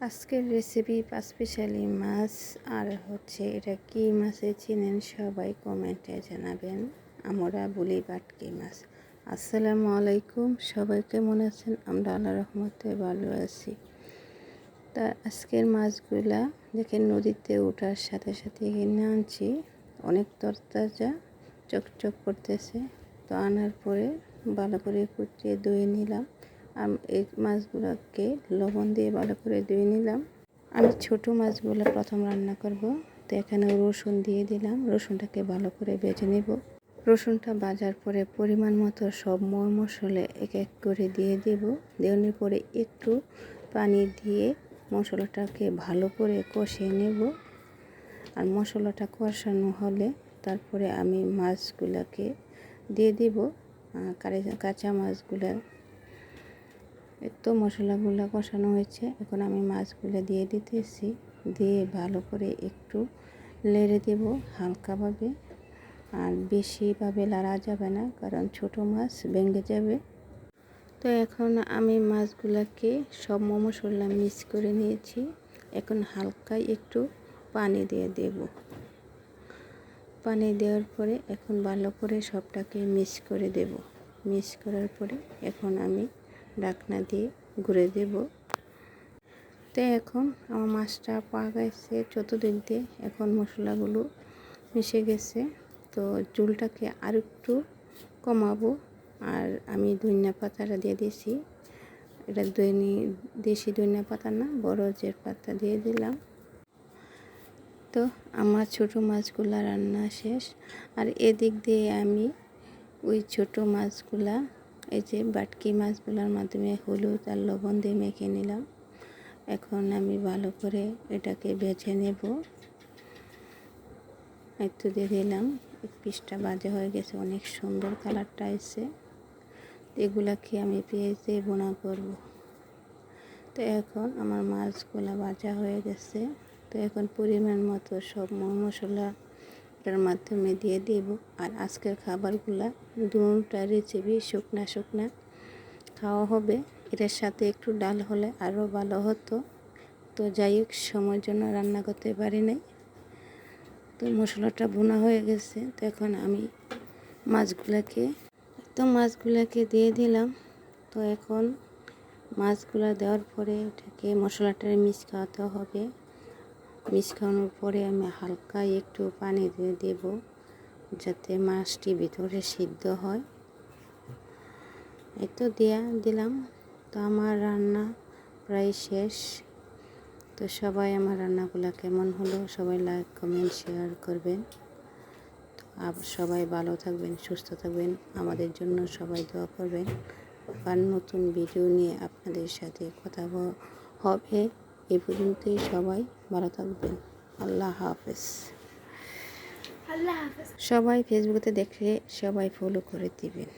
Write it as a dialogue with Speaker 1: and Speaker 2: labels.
Speaker 1: আজকের রেসিপি পাঁচপিশালি মাছ, আর হচ্ছে এটা কি মাছে চিনেন সবাই কমেন্টে জানাবেন। আমরা বলি বাটকি মাছ। আসসালামু আলাইকুম, সবাই কেমন আছেন? আমরা আল্লাহ রহমতে ভালো আছি। তা আজকের মাছগুলা দেখেন নদীতে ওঠার সাথে সাথে কিনে আনছি। অনেক তরতাজা, চকচক করতেছে। তো আনার পরে ভালো করে কুচিয়ে ধুয়ে নিলাম। এই মাছগুলোকে লবণ দিয়ে ভালো করে ধুয়ে নিলাম। আমি ছোট মাছগুলো প্রথম রান্না করব। তো এখানে রসুন দিয়ে দিলাম। রসুনটাকে ভালো করে বেজে নেব। রসুনটা বাজার পরে পরিমাণ মতো সব ময় মশলা এক এক করে দিয়ে দেব। দেওয়ানোর পরে একটু পানি দিয়ে মশলাটাকে ভালো করে কষিয়ে নেব। আর মশলাটা কষানো হলে তারপরে আমি মাছগুলোকে দিয়ে দিব। কাঁচা মাছগুলো তো মশলাগুলো কষানো হয়েছে, এখন আমি মাছগুলো দিয়ে দিতেছি, দিয়ে ভালো করে একটু লেড়ে দেব হালকাভাবে। আর বেশিভাবে লাড়া যাবে না, কারণ ছোট মাছ ভেঙে যাবে। তো এখন আমি মাছগুলোকে সব মশলা মিক্স করে নিয়েছি, এখন হালকা একটু পানি দিয়ে দেব। পানি দেওয়ার পরে এখন ভালো করে সবটাকে মিক্স করে দেব। মিক্স করার পরে এখন আমি ডাকনা দিয়ে ঘুরে দেব। তো এখন আমার মাছটা গেছে চতুর্দিক দিয়ে এখন মশলাগুলো মিশে গেছে। তো চুলটাকে আর একটু কমাবো। আর আমি ধনিয়া পাতাটা দিয়ে দিয়েছি। এটা দৈনি দেশি ধনিয়া পাতা না, বড় যে পাতা দিয়ে দিলাম। তো আমার ছোট মাছগুলা রান্না শেষ। আর এদিক দিয়ে আমি ওই ছোট মাছগুলা এই যে বাটকি মাছগুলোর মাধ্যমে হলুদ আর লবণ দিয়ে মেখে নিলাম। এখন আমি ভালো করে এটাকে বেছে নেব। একটু দিয়ে দিলাম। পিসটা বাজে হয়ে গেছে, অনেক সুন্দর কালারটা এসে এগুলাকে আমি পেঁয়াজ দিয়ে বোনা করব। তো এখন আমার মাছগুলো ভাজা হয়ে গেছে। তো এখন পরিমাণ মতো সব মশলা এটার মাধ্যমে দিয়ে দেব। আর আজকের খাবারগুলা দুটা রেসিপি শুকনা শুকনা খাওয়া হবে। এটার সাথে একটু ডাল হলে আরও ভালো হতো। তো যাই হোক, সময়ের জন্য রান্না করতে পারি নাই। তো মশলাটা বোনা হয়ে গেছে। তো এখন আমি মাছগুলাকে, তো মাছগুলাকে দিয়ে দিলাম। তো এখন মাছগুলা দেওয়ার পরে ওটাকে মশলাটা মিক্স খাওয়াতে হবে। মিশকানোর পরে আমি হালকা একটু পানি দিয়ে দেব, যাতে মাছটি ভিতরে সিদ্ধ হয়। এই তো দেয়া দিলাম। তো আমার রান্না প্রায় শেষ। তো সবাই আমার রান্নাগুলো কেমন হলো সবাই লাইক, কমেন্ট, শেয়ার করবেন। তো সবাই ভালো থাকবেন, সুস্থ থাকবেন। আমাদের জন্য সবাই দোয়া করবেন। আবার নতুন ভিডিও নিয়ে আপনাদের সাথে কথা হবে। এই পর্যন্তই সবাই ভালো থাকবেন। আল্লাহ হাফেজ। সবাই ফেসবুকে দেখে সবাই ফলো করে দিবেন।